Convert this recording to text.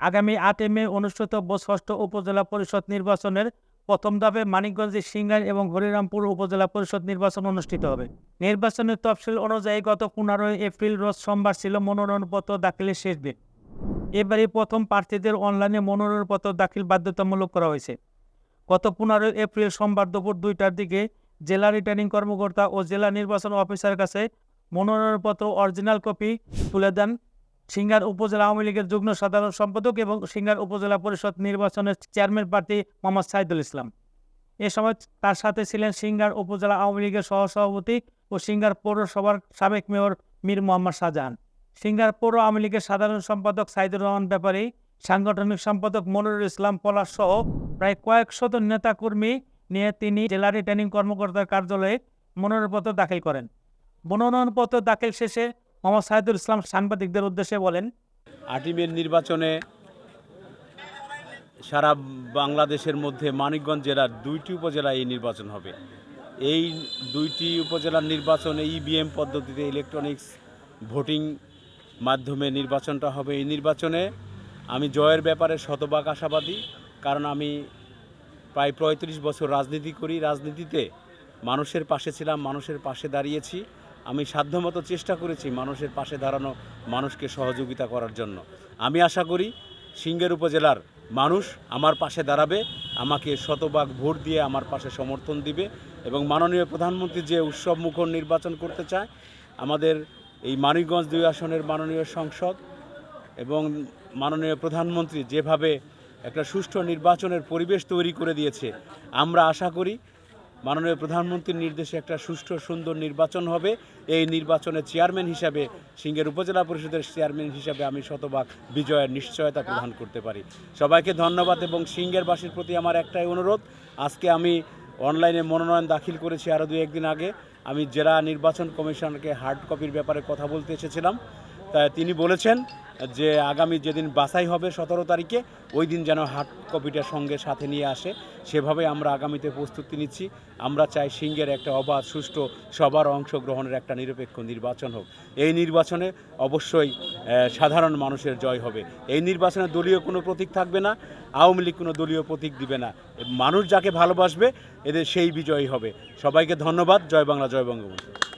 আগামী আটই মে অনুষ্ঠিত ষষ্ঠ উপজেলা পরিষদ নির্বাচনের প্রথম ধাপে মানিকগঞ্জের সিঙ্গার এবং হরিরামপুর উপজেলা পরিষদ নির্বাচন অনুষ্ঠিত হবে। নির্বাচনের তফসিল অনুযায়ী গত পনেরোই এপ্রিল রোজ সোমবার ছিল মনোনয়নপত্র দাখিলের শেষ দিন। এবারই প্রথম প্রার্থীদের অনলাইনে মনোনয়নপত্র দাখিল বাধ্যতামূলক করা হয়েছে। গত পনেরোই এপ্রিল সোমবার দুপুর দুইটার দিকে জেলা রিটার্নিং কর্মকর্তা ও জেলা নির্বাচন অফিসার কাছে মনোনয়নপত্র অরিজিনাল কপি তুলে দেন সিঙ্গার উপজেলা আওয়ামী লীগের যুগ্ম সাধারণ সম্পাদক এবং সিঙ্গার উপজেলা পরিষদ নির্বাচনের চেয়ারম্যান প্রার্থী মোহাম্মদ সাইদুল ইসলাম। এ সময় তার সাথে ছিলেন সিঙ্গার উপজেলা আওয়ামী লীগের সহসভাপতি ও সিঙ্গার পৌরসভার সাবেক মেয়র মীর মোহাম্মদ শাহজাহান। সিঙ্গার পৌর আওয়ামী লীগের সাধারণ সম্পাদক সাইদুর রহমান ব্যাপারী, সাংগঠনিক সম্পাদক মনিরুল ইসলাম পলাশ সহ প্রায় কয়েক কয়েকশত নেতাকর্মী নিয়ে তিনি জেলা রিটার্নিং কর্মকর্তার কার্যালয়ে মনোনয়নপত্র দাখিল করেন। মনোনয়নপত্র দাখিল শেষে মোহাম্মদ সাইদুল ইসলাম সাংবাদিকদের উদ্দেশ্যে বলেন আটই মের নির্বাচনে সারা বাংলাদেশের মধ্যে মানিকগঞ্জ জেলার দুইটি উপজেলায় এই নির্বাচন হবে। এই দুইটি উপজেলার নির্বাচনে ইভিএম পদ্ধতিতে ইলেকট্রনিক্স ভোটিং মাধ্যমে নির্বাচনটা হবে। এই নির্বাচনে আমি জয়ের ব্যাপারে শতভাগ আশাবাদী, কারণ আমি প্রায় পঁয়ত্রিশ বছর রাজনীতি করি। রাজনীতিতে মানুষের পাশে ছিলাম, মানুষের পাশে দাঁড়িয়েছি। আমি সাধ্যমতো চেষ্টা করেছি মানুষের পাশে দাঁড়ানো মানুষকে সহযোগিতা করার জন্য। আমি আশা করি সিঙ্গের উপজেলার মানুষ আমার পাশে দাঁড়াবে, আমাকে শতভাগ ভোট দিয়ে আমার পাশে সমর্থন দিবে এবং মাননীয় প্রধানমন্ত্রী যে উৎসব মুখর নির্বাচন করতে চায়, আমাদের এই মানিকগঞ্জ দুই আসনের মাননীয় সংসদ এবং মাননীয় প্রধানমন্ত্রী যেভাবে একটা সুষ্ঠু নির্বাচনের পরিবেশ তৈরি করে দিয়েছে, আমরা আশা করি মাননীয় প্রধানমন্ত্রীর নির্দেশে একটা সুষ্ঠু সুন্দর নির্বাচন হবে। এই নির্বাচনে চেয়ারম্যান হিসাবে, সিঙ্গের উপজেলা পরিষদের চেয়ারম্যান হিসাবে আমি শতভাগ বিজয়ের নিশ্চয়তা প্রদান করতে পারি। সবাইকে ধন্যবাদ এবং সিঙ্গেরবাসীর প্রতি আমার একটাই অনুরোধ, আজকে আমি অনলাইনে মনোনয়ন দাখিল করেছি আরও দু একদিন আগে। আমি জেলা নির্বাচন কমিশনকে হার্ড কপির ব্যাপারে কথা বলতে এসেছিলাম। তিনি বলেছেন যে আগামী যেদিন বাছাই হবে সতেরো তারিখে, ওই দিন যেন হার্ড কপিটা সঙ্গে সাথে নিয়ে আসে। সেভাবে আমরা আগামীতে প্রস্তুতি নিচ্ছি। আমরা চাই সিংহের একটা অবাধ, সুষ্ঠু সবার অংশগ্রহণের একটা নিরপেক্ষ নির্বাচন হোক। এই নির্বাচনে অবশ্যই সাধারণ মানুষের জয় হবে। এই নির্বাচনে দলীয় কোনো প্রতীক থাকবে না, আওয়ামী লীগ কোনো দলীয় প্রতীক দিবে না। মানুষ যাকে ভালোবাসবে, এদের সেই বিজয়ী হবে। সবাইকে ধন্যবাদ। জয় বাংলা, জয় বঙ্গবন্ধু।